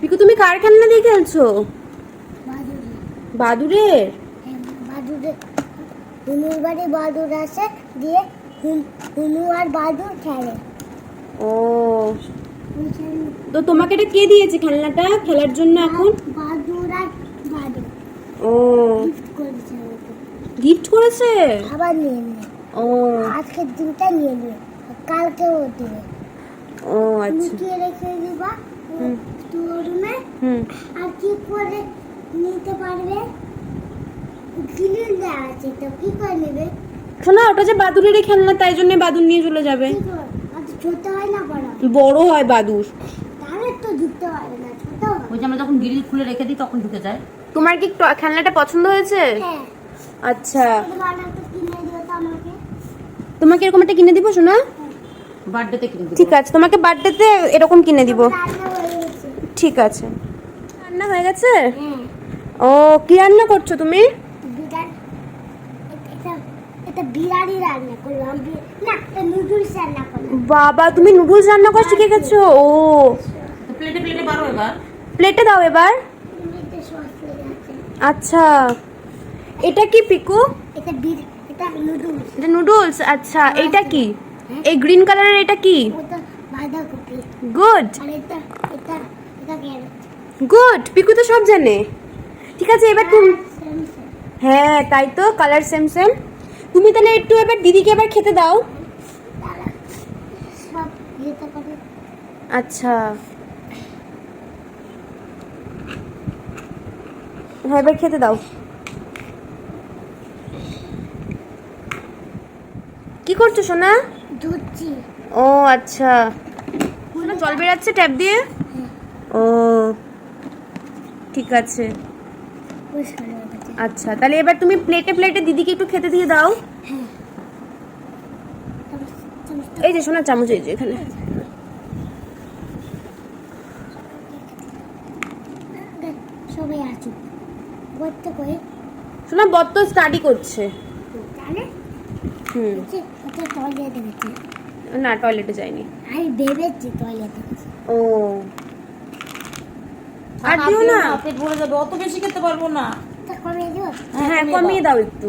পিকু তুমি কার খেলনা দিয়ে খেলছো? বাদুড়ি। বাদুরের হুনুর বাড়ি বাদুর আছে দিয়ে হুন- আর বাদুর খেলে। ও। তো তোমাকে এটা কে দিয়েছে খেলনাটা খেলার জন্য এখন? বাদুর আর বাদুর ও। গিফট করেছে আবার নিয়ে নিয়ে ও। আজকের দিনটা নিয়ে নিয়ে কালকেও দিবে। ও আচ্ছা। লুকিয়ে রেখে দিবা? তোর রুমে হুম। আর কি করে নিতে পারবে? দেওয়া আছে তো কি করে নেবে? শোনা ওটা যে বাদুরেরই খেলনা তাই জন্য বাদুর নিয়ে চলে যাবে। আজ ছোট হয় না বড়? বড় হয় বাদুর তাহলে তো ঢুকতে পারবে না ছোট ওই যে আমরা যখন গ্রিল খুলে রেখে দিই তখন ঢুকে যায়। তোমার কি খেলনাটা পছন্দ হয়েছে? হ্যাঁ। আচ্ছা। তোমাকে এরকম একটা কিনে দিব শোনা। বার্থডেতে কিনে দিবো। ঠিক আছে তোমাকে বার্থডেতে এরকম কিনে দিব। হয়ে ঠিক আছে। রান্না হয়ে গেছে? হ্যাঁ ও কি রান্না করছ তুমি? বাবা তুমি নুডলস রান্না করা শিখে গেছো ও। প্লেটে প্লেটে বারো এবার। প্লেটে দাও এবার। আচ্ছা। এটা কি পিকু? এটা এটা নুডলস। এটা নুডলস? আচ্ছা এটা কি? এই গ্রিন কালারের এটা কি? গুড গুড পিকু তো সব জানে। ঠিক আছে এবার তুমি হ্যাঁ তাই তো কালার সেম সেম তুমি তাহলে একটু এবার দিদিকে এবার খেতে দাও। আচ্ছা। হ্যাঁ এবার খেতে দাও। কি করছ সোনা? ধুচ্ছি ও আচ্ছা। জল বেরাচ্ছে ট্যাপ দিয়ে। ও ঠিক আছে। আচ্ছা তাহলে এবার তুমি প্লেটে প্লেটে দিদিকে একটু খেতে দিয়ে দাও। হ্যাঁ। এই যে সোনা চামচ এই যে এখানে। সবাই আসুক। করতে করে সোনা বত্ত স্টাডি করছে। জানে হুম। না টয়লেটে যায়নি আমি ভেবেছি টয়লেটে ও। আর দিও না। পেট ভরে যাবে অত বেশি খেতে পারব না। দিও। হ্যাঁ কমিয়ে দাও একটু।